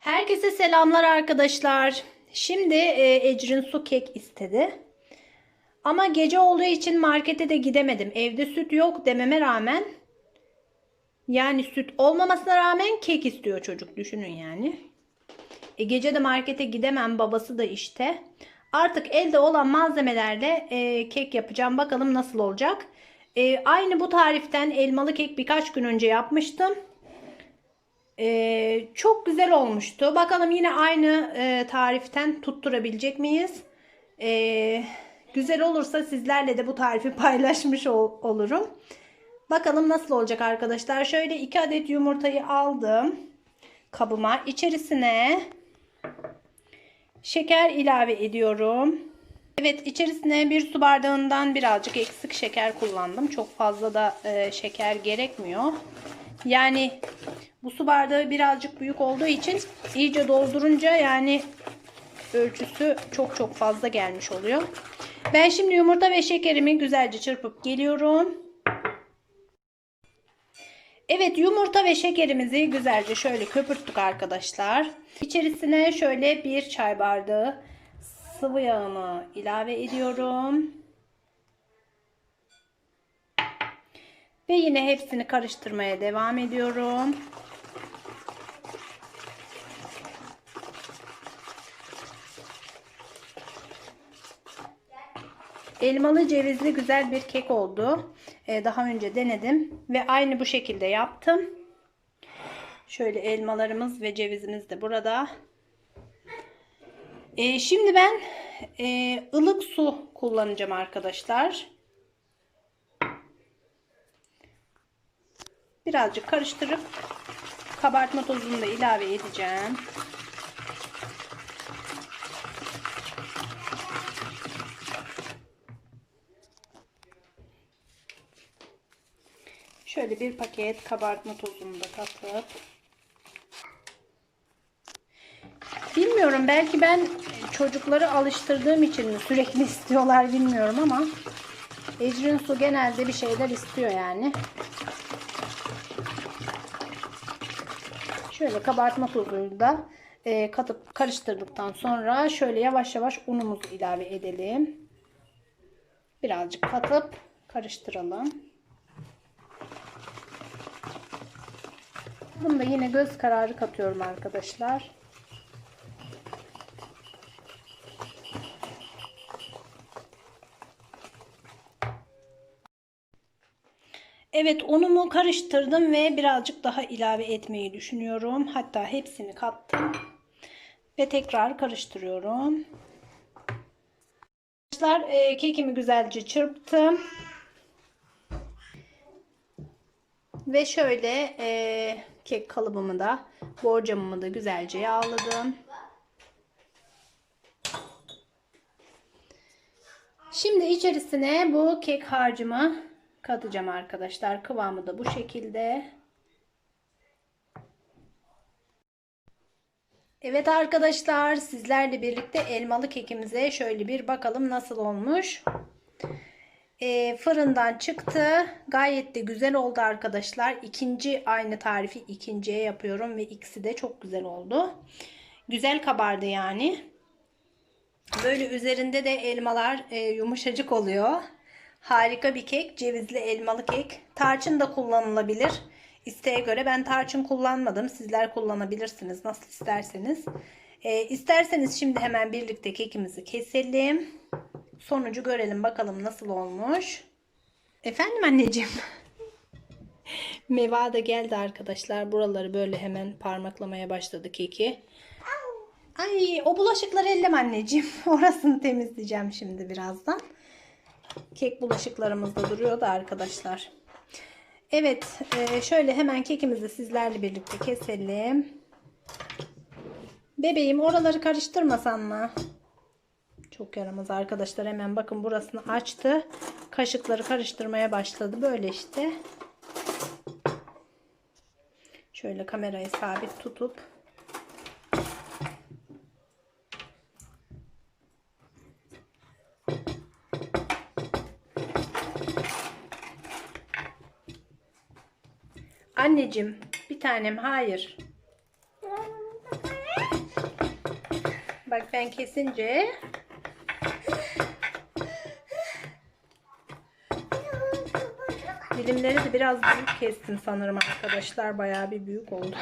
Herkese selamlar arkadaşlar. Şimdi e, Ecrin su kek istedi. Ama gece olduğu için markete de gidemedim. Evde süt yok dememe rağmen yani süt olmamasına rağmen kek istiyor çocuk düşünün yani. E, gece de markete gidemem babası da işte. Artık elde olan malzemelerle e, kek yapacağım. Bakalım nasıl olacak. E, aynı bu tariften elmalı kek birkaç gün önce yapmıştım. Ee, çok güzel olmuştu. Bakalım yine aynı e, tariften tutturabilecek miyiz? Ee, güzel olursa sizlerle de bu tarifi paylaşmış ol- olurum. Bakalım nasıl olacak arkadaşlar. Şöyle 2 adet yumurtayı aldım kabıma. İçerisine şeker ilave ediyorum. Evet içerisine bir su bardağından birazcık eksik şeker kullandım. Çok fazla da e, şeker gerekmiyor. Yani bu su bardağı birazcık büyük olduğu için iyice doldurunca yani ölçüsü çok çok fazla gelmiş oluyor. Ben şimdi yumurta ve şekerimi güzelce çırpıp geliyorum. Evet yumurta ve şekerimizi güzelce şöyle köpürttük arkadaşlar. İçerisine şöyle bir çay bardağı sıvı yağını ilave ediyorum. Ve yine hepsini karıştırmaya devam ediyorum. Elmalı cevizli güzel bir kek oldu. Ee, daha önce denedim ve aynı bu şekilde yaptım. Şöyle elmalarımız ve cevizimiz de burada. Ee, şimdi ben e, ılık su kullanacağım arkadaşlar. Birazcık karıştırıp kabartma tozunu da ilave edeceğim. Şöyle bir paket kabartma tozunu da katıp Bilmiyorum belki ben çocukları alıştırdığım için sürekli istiyorlar bilmiyorum ama Ecrin su genelde bir şeyler istiyor yani. Şöyle kabartma tozunu da e, katıp karıştırdıktan sonra şöyle yavaş yavaş unumuzu ilave edelim. Birazcık katıp karıştıralım. Bunu da yine göz kararı katıyorum arkadaşlar. Evet unumu karıştırdım ve birazcık daha ilave etmeyi düşünüyorum. Hatta hepsini kattım. Ve tekrar karıştırıyorum. Arkadaşlar e, kekimi güzelce çırptım. Ve şöyle e, kek kalıbımı da borcamımı da güzelce yağladım. Şimdi içerisine bu kek harcımı katacağım arkadaşlar. Kıvamı da bu şekilde. Evet arkadaşlar sizlerle birlikte elmalı kekimize şöyle bir bakalım nasıl olmuş. E, fırından çıktı. Gayet de güzel oldu arkadaşlar. İkinci aynı tarifi ikinciye yapıyorum ve ikisi de çok güzel oldu. Güzel kabardı yani. Böyle üzerinde de elmalar e, yumuşacık oluyor. Harika bir kek. Cevizli elmalı kek. Tarçın da kullanılabilir. İsteğe göre ben tarçın kullanmadım. Sizler kullanabilirsiniz. Nasıl isterseniz. E, isterseniz şimdi hemen birlikte kekimizi keselim. Sonucu görelim bakalım nasıl olmuş. Efendim anneciğim. Meva da geldi arkadaşlar. Buraları böyle hemen parmaklamaya başladı keki. Ay o bulaşıkları ellem anneciğim. Orasını temizleyeceğim şimdi birazdan. Kek bulaşıklarımız da duruyor da arkadaşlar. Evet e, şöyle hemen kekimizi sizlerle birlikte keselim. Bebeğim oraları karıştırmasan mı? Çok yaramaz arkadaşlar. Hemen bakın burasını açtı. Kaşıkları karıştırmaya başladı. Böyle işte. Şöyle kamerayı sabit tutup Anneciğim bir tanem hayır. Bak ben kesince dilimleri de biraz büyük kestim sanırım arkadaşlar. Bayağı bir büyük oldu.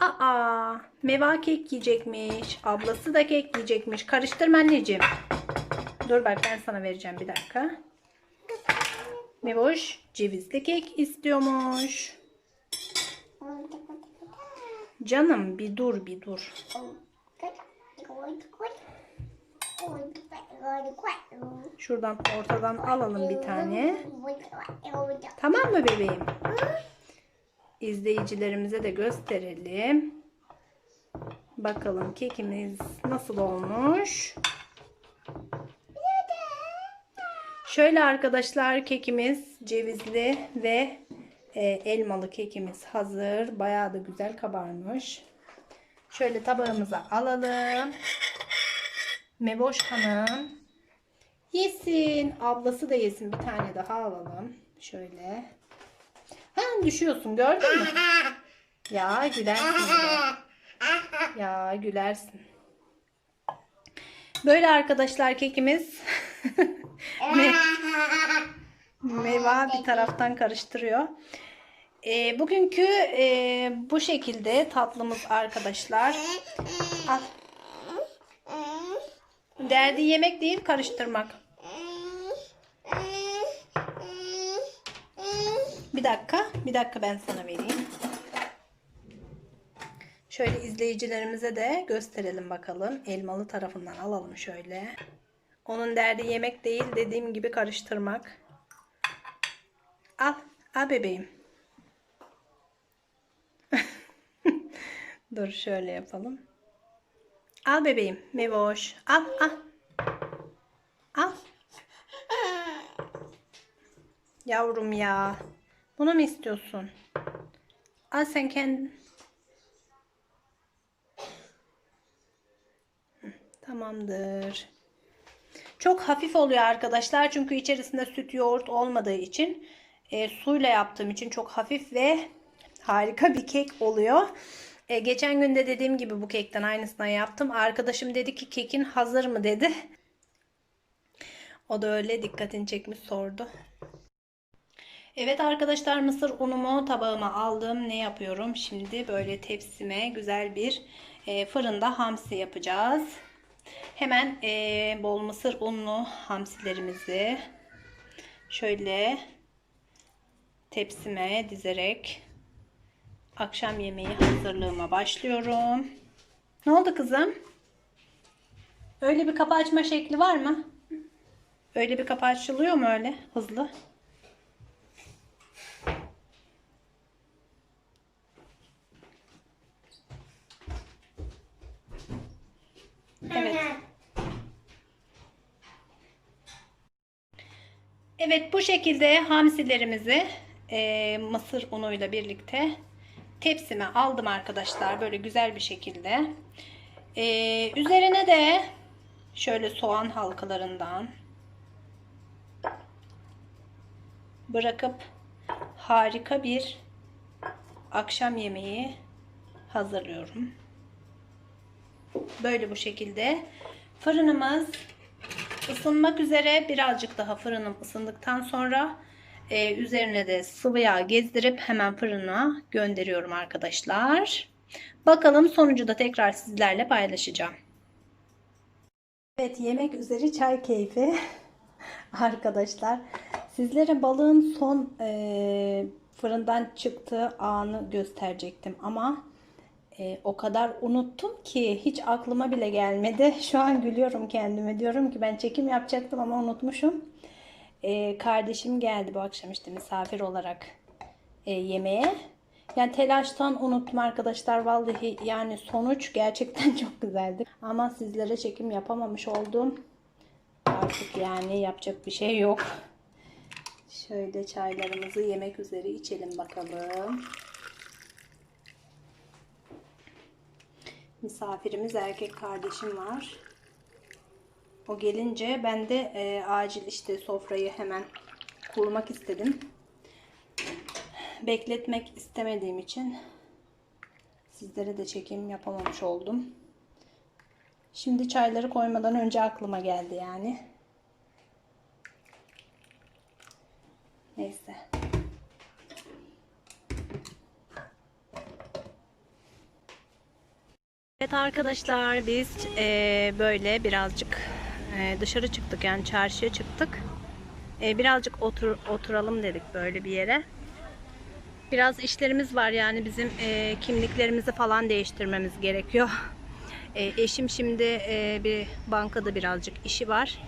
Aa, Meva kek yiyecekmiş. Ablası da kek yiyecekmiş. Karıştırma anneciğim. Dur bak ben sana vereceğim bir dakika. Mevoş cevizli kek istiyormuş. Canım bir dur bir dur. Şuradan ortadan alalım bir tane. Tamam mı bebeğim? İzleyicilerimize de gösterelim. Bakalım kekimiz nasıl olmuş. Şöyle arkadaşlar kekimiz cevizli ve e, elmalı kekimiz hazır. Bayağı da güzel kabarmış. Şöyle tabağımıza alalım. Mevoş Hanım yesin. Ablası da yesin. Bir tane daha alalım. Şöyle. Ha düşüyorsun gördün mü? Ya gülersin. Ya gülersin. Böyle arkadaşlar kekimiz. Me- Meva bir taraftan karıştırıyor. Ee, bugünkü e, bu şekilde tatlımız arkadaşlar. Al. Derdi yemek değil karıştırmak. Bir dakika. Bir dakika ben sana vereyim. Şöyle izleyicilerimize de gösterelim bakalım. Elmalı tarafından alalım şöyle. Onun derdi yemek değil dediğim gibi karıştırmak. Al. Al bebeğim. Dur şöyle yapalım. Al bebeğim. Mevoş. Al al. Al. Yavrum ya. Bunu mu istiyorsun? Al sen kendin. Tamamdır. Çok hafif oluyor arkadaşlar. Çünkü içerisinde süt yoğurt olmadığı için e, suyla yaptığım için çok hafif ve harika bir kek oluyor. E, geçen günde dediğim gibi bu kekten aynısından yaptım. Arkadaşım dedi ki kekin hazır mı dedi. O da öyle dikkatini çekmiş sordu. Evet arkadaşlar mısır unumu tabağıma aldım. Ne yapıyorum? Şimdi böyle tepsime güzel bir e, fırında hamsi yapacağız. Hemen e, bol mısır unlu hamsilerimizi şöyle tepsime dizerek akşam yemeği hazırlığıma başlıyorum. Ne oldu kızım? Öyle bir kapı açma şekli var mı? Öyle bir kapı açılıyor mu öyle hızlı? Evet. Evet bu şekilde hamsilerimizi e, mısır unuyla birlikte tepsime aldım arkadaşlar. Böyle güzel bir şekilde. E, üzerine de şöyle soğan halkalarından bırakıp harika bir akşam yemeği hazırlıyorum. Böyle bu şekilde. Fırınımız ısınmak üzere. Birazcık daha fırınım ısındıktan sonra e, üzerine de sıvı yağ gezdirip hemen fırına gönderiyorum arkadaşlar. Bakalım sonucu da tekrar sizlerle paylaşacağım. Evet yemek üzeri çay keyfi arkadaşlar. Sizlere balığın son e, fırından çıktığı anı gösterecektim ama e, o kadar unuttum ki hiç aklıma bile gelmedi. Şu an gülüyorum kendime. Diyorum ki ben çekim yapacaktım ama unutmuşum. E, kardeşim geldi bu akşam işte misafir olarak e, yemeğe. Yani telaştan unuttum arkadaşlar. Vallahi yani sonuç gerçekten çok güzeldi. Ama sizlere çekim yapamamış oldum. Artık yani yapacak bir şey yok. Şöyle çaylarımızı yemek üzere içelim bakalım. Misafirimiz erkek kardeşim var. O gelince ben de e, acil işte sofrayı hemen kurmak istedim. Bekletmek istemediğim için Sizlere de çekim yapamamış oldum. Şimdi çayları koymadan önce aklıma geldi yani. Neyse. Evet arkadaşlar biz eee, böyle birazcık eee, dışarı çıktık yani çarşıya çıktık. Eee, birazcık otur, oturalım dedik böyle bir yere. Biraz işlerimiz var yani bizim eee, kimliklerimizi falan değiştirmemiz gerekiyor. Eee, eşim şimdi eee, bir bankada birazcık işi var.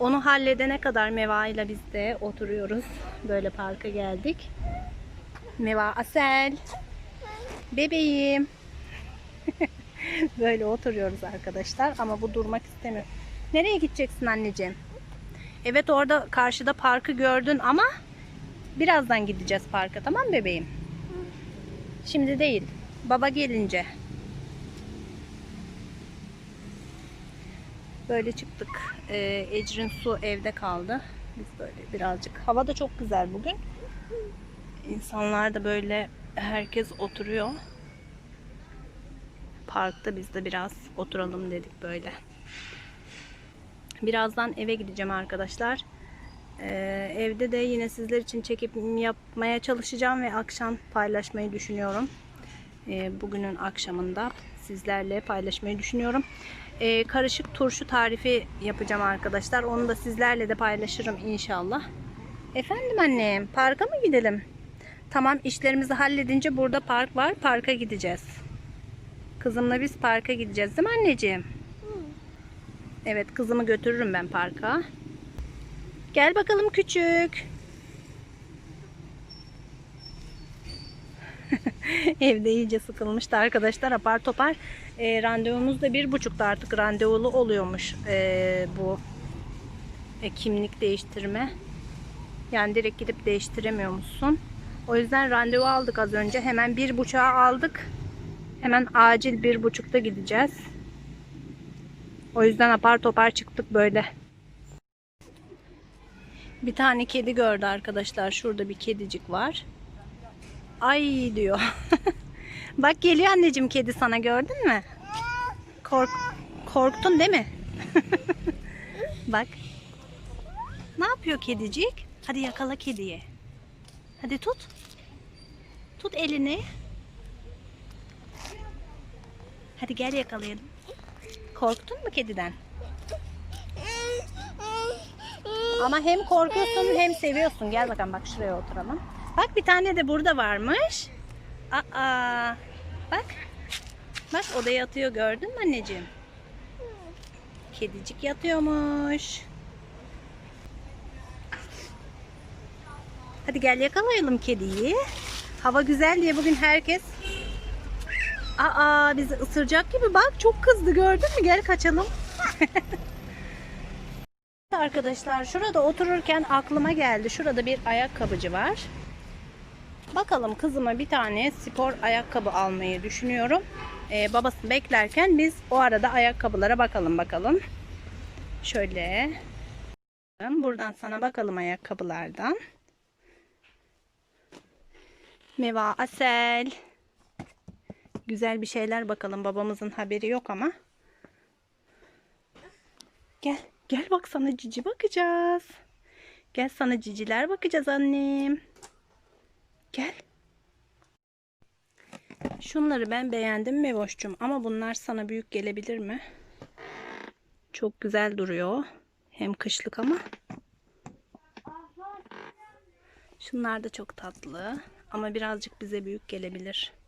Onu halledene kadar Meva ile biz de oturuyoruz. Böyle parka geldik. Meva Asel. Bebeğim. Böyle oturuyoruz arkadaşlar ama bu durmak istemiyor. Nereye gideceksin anneciğim? Evet orada karşıda parkı gördün ama birazdan gideceğiz parka tamam bebeğim? Şimdi değil. Baba gelince. Böyle çıktık. Ee, Ecrin su evde kaldı. Biz böyle birazcık. Hava da çok güzel bugün. İnsanlar da böyle herkes oturuyor. Parkta biz de biraz oturalım dedik böyle. Birazdan eve gideceğim arkadaşlar. Ee, evde de yine sizler için çekim yapmaya çalışacağım ve akşam paylaşmayı düşünüyorum. Ee, bugünün akşamında sizlerle paylaşmayı düşünüyorum. Ee, karışık turşu tarifi yapacağım arkadaşlar. Onu da sizlerle de paylaşırım inşallah. Efendim annem, parka mı gidelim? Tamam, işlerimizi halledince burada park var. Parka gideceğiz. Kızımla biz parka gideceğiz değil mi anneciğim? Evet, kızımı götürürüm ben parka. Gel bakalım küçük. Evde iyice sıkılmıştı arkadaşlar. Apar topar e, randevumuz da bir buçukta artık randevulu oluyormuş e, bu e, kimlik değiştirme. Yani direkt gidip değiştiremiyor musun? O yüzden randevu aldık az önce. Hemen bir buçuğa aldık. Hemen acil bir buçukta gideceğiz. O yüzden apar topar çıktık böyle. Bir tane kedi gördü arkadaşlar. Şurada bir kedicik var. Ay diyor. Bak geliyor anneciğim kedi sana gördün mü? Kork korktun değil mi? Bak. Ne yapıyor kedicik? Hadi yakala kediyi. Hadi tut. Tut elini. Hadi gel yakalayalım. Korktun mu kediden? Ama hem korkuyorsun hem seviyorsun. Gel bakalım bak şuraya oturalım. Bak bir tane de burada varmış. Aa, bak. Bak o da yatıyor gördün mü anneciğim? Kedicik yatıyormuş. Hadi gel yakalayalım kediyi. Hava güzel diye bugün herkes Aa bizi ısıracak gibi bak çok kızdı gördün mü? Gel kaçalım. Arkadaşlar şurada otururken aklıma geldi. Şurada bir ayakkabıcı var. Bakalım kızıma bir tane spor ayakkabı almayı düşünüyorum. Ee, babasını beklerken biz o arada ayakkabılara bakalım bakalım. Şöyle. Buradan sana bakalım ayakkabılardan. Meva Asel. Güzel bir şeyler bakalım. Babamızın haberi yok ama. Gel. Gel bak sana cici bakacağız. Gel sana ciciler bakacağız annem. Gel. Şunları ben beğendim Mevoş'cum ama bunlar sana büyük gelebilir mi? Çok güzel duruyor. Hem kışlık ama. Şunlar da çok tatlı ama birazcık bize büyük gelebilir.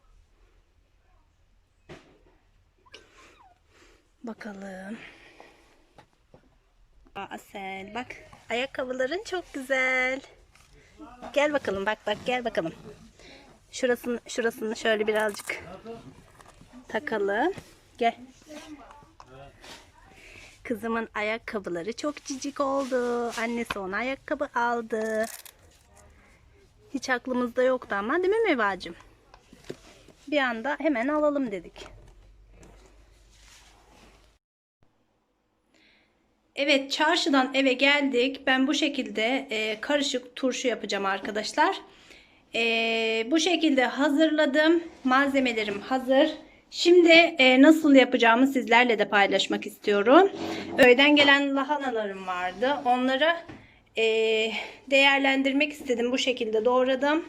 Bakalım. Aa, Asel bak ayakkabıların çok güzel. Gel bakalım bak bak gel bakalım. Şurasını şurasını şöyle birazcık takalım. Gel. Kızımın ayakkabıları çok cicik oldu. Annesi ona ayakkabı aldı. Hiç aklımızda yoktu ama değil mi Mevacım? Bir anda hemen alalım dedik. Evet çarşıdan eve geldik. Ben bu şekilde e, karışık turşu yapacağım arkadaşlar. E, bu şekilde hazırladım. Malzemelerim hazır. Şimdi e, nasıl yapacağımı sizlerle de paylaşmak istiyorum. Öğeden gelen lahanalarım vardı. Onları e, değerlendirmek istedim. Bu şekilde doğradım.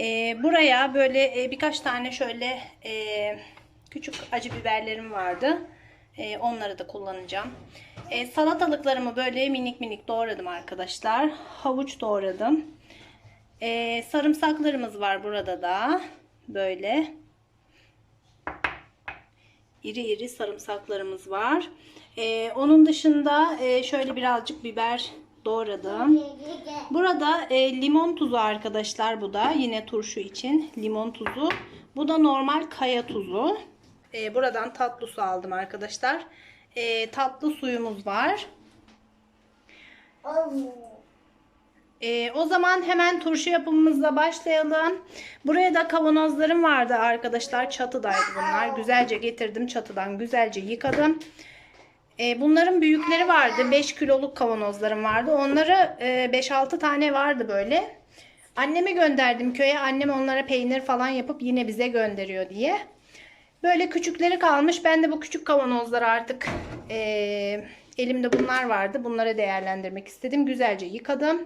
E, buraya böyle e, birkaç tane şöyle e, küçük acı biberlerim vardı. E, onları da kullanacağım. E, salatalıklarımı böyle minik minik doğradım arkadaşlar. Havuç doğradım. E, sarımsaklarımız var burada da. Böyle. İri iri sarımsaklarımız var. Onun dışında e, şöyle birazcık biber doğradım. Burada e, limon tuzu arkadaşlar bu da. Yine turşu için limon tuzu. Bu da normal kaya tuzu. E, buradan tatlı su aldım arkadaşlar. E, tatlı suyumuz var. E, o zaman hemen turşu yapımımızla başlayalım. Buraya da kavanozlarım vardı arkadaşlar. Çatıdaydı bunlar. Güzelce getirdim çatıdan. Güzelce yıkadım. E, bunların büyükleri vardı. 5 kiloluk kavanozlarım vardı. Onları e, 5-6 tane vardı böyle. Anneme gönderdim köye. Annem onlara peynir falan yapıp yine bize gönderiyor diye. Böyle küçükleri kalmış. Ben de bu küçük kavanozları artık e, elimde bunlar vardı. Bunları değerlendirmek istedim. Güzelce yıkadım.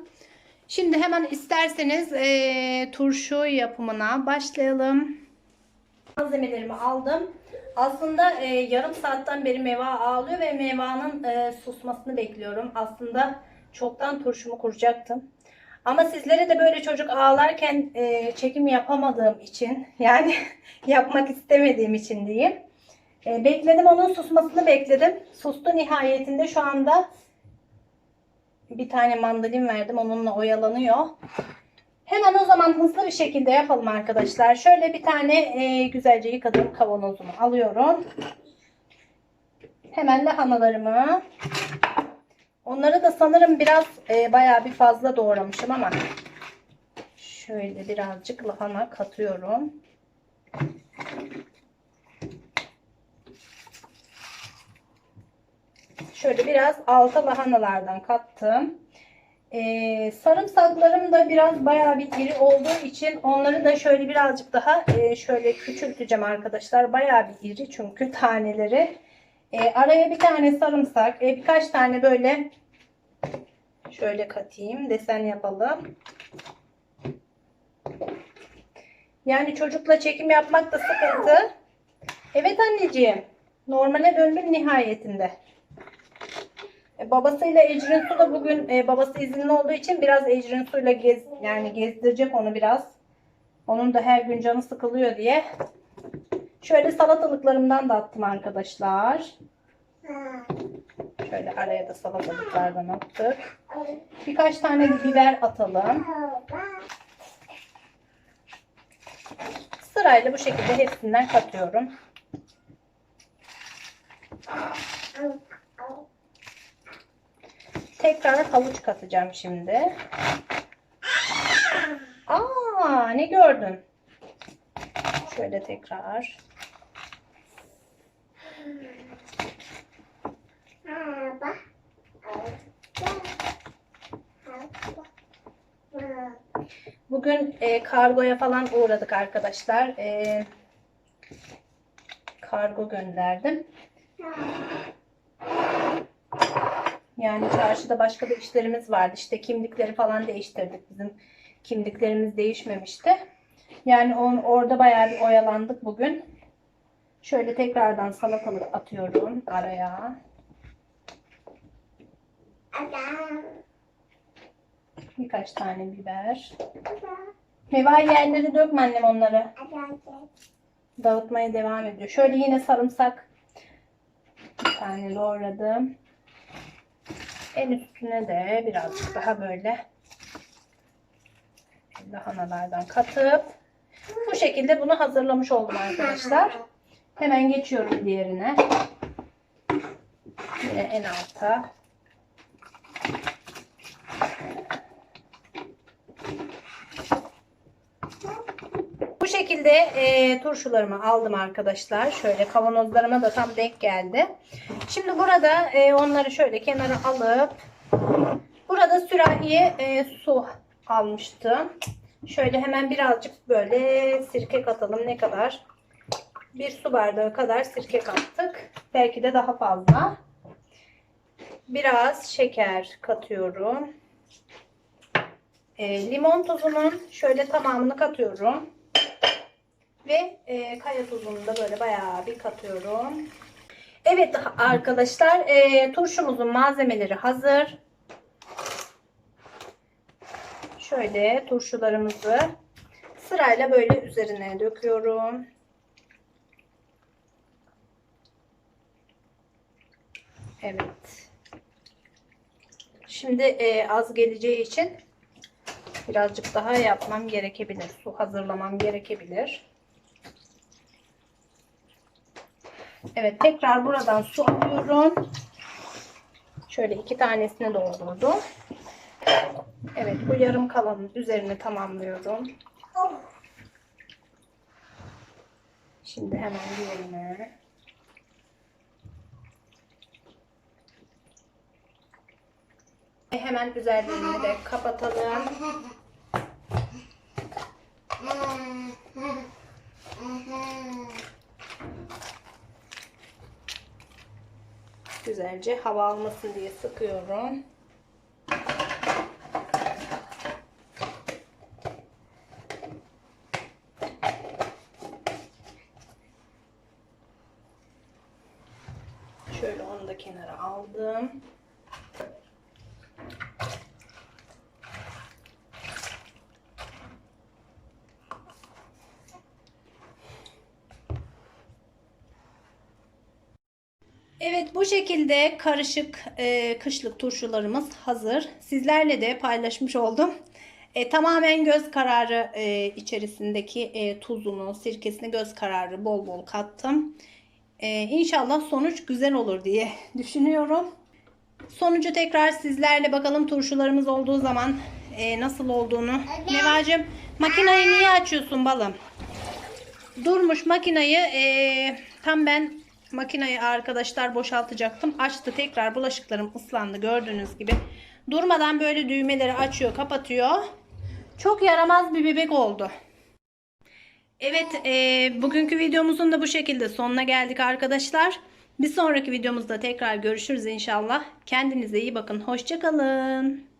Şimdi hemen isterseniz e, turşu yapımına başlayalım. Malzemelerimi aldım. Aslında e, yarım saatten beri meva ağlıyor ve mevanın e, susmasını bekliyorum. Aslında çoktan turşumu kuracaktım. Ama sizlere de böyle çocuk ağlarken e, çekim yapamadığım için yani yapmak istemediğim için diyeyim. E, bekledim onun susmasını bekledim. Sustu nihayetinde şu anda bir tane mandalin verdim onunla oyalanıyor. Hemen o zaman hızlı bir şekilde yapalım arkadaşlar. Şöyle bir tane e, güzelce yıkadığım kavanozumu alıyorum. Hemen lahanalarımı. Onları da sanırım biraz e, bayağı bir fazla doğramışım ama şöyle birazcık lahana katıyorum. Şöyle biraz alta lahanalardan kattım. Ee, sarımsaklarım da biraz bayağı bir iri olduğu için onları da şöyle birazcık daha e, şöyle küçülteceğim arkadaşlar. Bayağı bir iri çünkü taneleri. E, araya bir tane sarımsak, e, birkaç tane böyle şöyle katayım. Desen yapalım. Yani çocukla çekim yapmak da sıkıntı. Evet anneciğim. Normale döndüm nihayetinde. E, Babasıyla Ecrin Su da bugün e, babası izinli olduğu için biraz Ecrin Su'yla gez, yani gezdirecek onu biraz. Onun da her gün canı sıkılıyor diye. Şöyle salatalıklarımdan da attım arkadaşlar. Şöyle araya da salatalıklardan attık. Birkaç tane biber atalım. Sırayla bu şekilde hepsinden katıyorum. Tekrar havuç katacağım şimdi. Aa, ne gördün? Şöyle tekrar. Bugün e, kargoya falan uğradık arkadaşlar. E, kargo gönderdim. Yani çarşıda başka da işlerimiz vardı. İşte kimlikleri falan değiştirdik. Bizim kimliklerimiz değişmemişti. Yani on, orada bayağı bir oyalandık bugün. Şöyle tekrardan salatalık atıyorum araya. Birkaç tane biber. Meva yerleri dökme annem onları. Dağıtmaya devam ediyor. Şöyle yine sarımsak bir tane doğradım. En üstüne de birazcık daha böyle lahanalardan katıp bu şekilde bunu hazırlamış oldum arkadaşlar. Hemen geçiyorum diğerine. Yine en alta. Şekilde e, turşularımı aldım arkadaşlar. Şöyle kavanozlarıma da tam denk geldi. Şimdi burada e, onları şöyle kenara alıp burada sürahiye e, su almıştım. Şöyle hemen birazcık böyle sirke katalım. Ne kadar? Bir su bardağı kadar sirke kattık. Belki de daha fazla. Biraz şeker katıyorum. E, limon tuzunun şöyle tamamını katıyorum. Ve e, kaya tuzunu da böyle bayağı bir katıyorum. Evet arkadaşlar e, turşumuzun malzemeleri hazır. Şöyle turşularımızı sırayla böyle üzerine döküyorum. Evet. Şimdi e, az geleceği için birazcık daha yapmam gerekebilir. Su hazırlamam gerekebilir. Evet tekrar buradan su alıyorum. Şöyle iki tanesini doldurdum. Evet bu yarım kalanın üzerini tamamlıyorum. Şimdi hemen diğerine. Ve Hemen üzerlerini de kapatalım. Güzelce hava almasın diye sıkıyorum. Şöyle onu da kenara aldım. Evet bu şekilde karışık e, kışlık turşularımız hazır. Sizlerle de paylaşmış oldum. E, tamamen göz kararı e, içerisindeki e, tuzunu, sirkesini göz kararı bol bol kattım. E, inşallah sonuç güzel olur diye düşünüyorum. Sonucu tekrar sizlerle bakalım turşularımız olduğu zaman e, nasıl olduğunu. Nevacım makinayı niye açıyorsun balım? Durmuş makinayı e, tam ben makinayı arkadaşlar boşaltacaktım. Açtı tekrar bulaşıklarım ıslandı gördüğünüz gibi. Durmadan böyle düğmeleri açıyor kapatıyor. Çok yaramaz bir bebek oldu. Evet e, bugünkü videomuzun da bu şekilde sonuna geldik arkadaşlar. Bir sonraki videomuzda tekrar görüşürüz inşallah. Kendinize iyi bakın. Hoşçakalın.